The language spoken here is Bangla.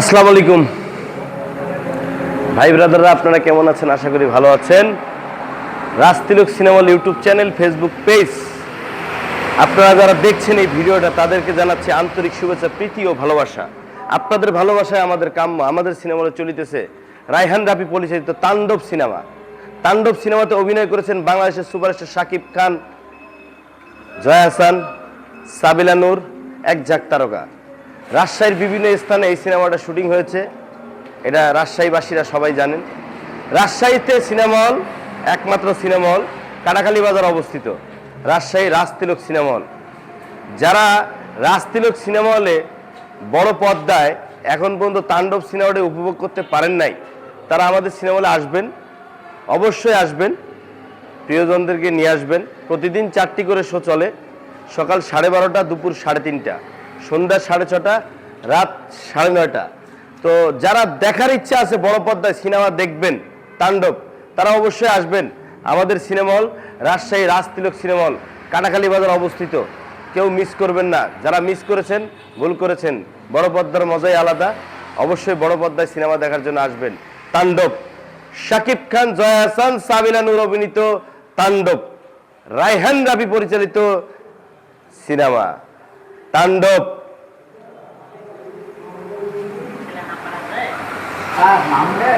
আসসালামু আলাইকুম। ভাই ব্রাদাররা, আপনারা কেমন আছেন? আশা করি ভালো আছেন। Rajtilak cinema YouTube channel, Facebook page. আপনারা যারা দেখছেন এই ভিডিওটা, তাদেরকে জানাচ্ছি আন্তরিক শুভেচ্ছা, প্রীতি ও ভালোবাসা। আপনাদের ভালোবাসায় আমাদের কাম্য, আমাদের সিনেমাতে চলিতেছে রায়হান রাফি পরিচালিত তাণ্ডব সিনেমা। তাণ্ডব সিনেমাতে অভিনয় করেছেন বাংলাদেশের সুপারস্টার শাকিব খান, জয়া হাসান, সাবিলা নূর, এক ঝাঁক তারকা। রাজশাহীর বিভিন্ন স্থানে এই সিনেমাটা শুটিং হয়েছে। এটা রাজশাহীবাসীরা সবাই জানেন। রাজশাহীতে সিনেমা হল, একমাত্র সিনেমা হল কাটাখালী বাজার অবস্থিত। Rajshahi Rajtilak cinema hall. যারা রাজতিলক সিনেমা হলে বড় পর্দায় এখন পর্যন্ত তাণ্ডব সিনেমাটি উপভোগ করতে পারেন নাই, তারা আমাদের সিনেমা হলে আসবেন। অবশ্যই আসবেন। প্রিয়জনদেরকে নিয়ে আসবেন। প্রতিদিন চারটি করে শো চলে। সকাল সাড়ে বারোটা, দুপুর সাড়ে তিনটা। সন্ধ্যা সাড়ে ছটা, রাত সাড়ে নয়টা। তো যারা দেখার ইচ্ছা আছে বড় পর্দায় সিনেমা দেখবেন, তাণ্ডব, তারা অবশ্যই আসবেন। আমাদের cinema hall, Rajshahi Rajtilak cinema hall, Katakhali বাজার অবস্থিত। কেউ মিস করবেন না। যারা মিস করেছেন, ভুল করেছেন, বড় পর্দার মজাই আলাদা। অবশ্যই বড় পর্দায় সিনেমা দেখার জন্য আসবেন। তাণ্ডব, শাকিব খান, জয়া হাসান, সাবিনা নূর অভিনীত তাণ্ডব, রায়হান রাবি পরিচালিত সিনেমা। তাণ্ডব। হ্যাঁ নাম রে।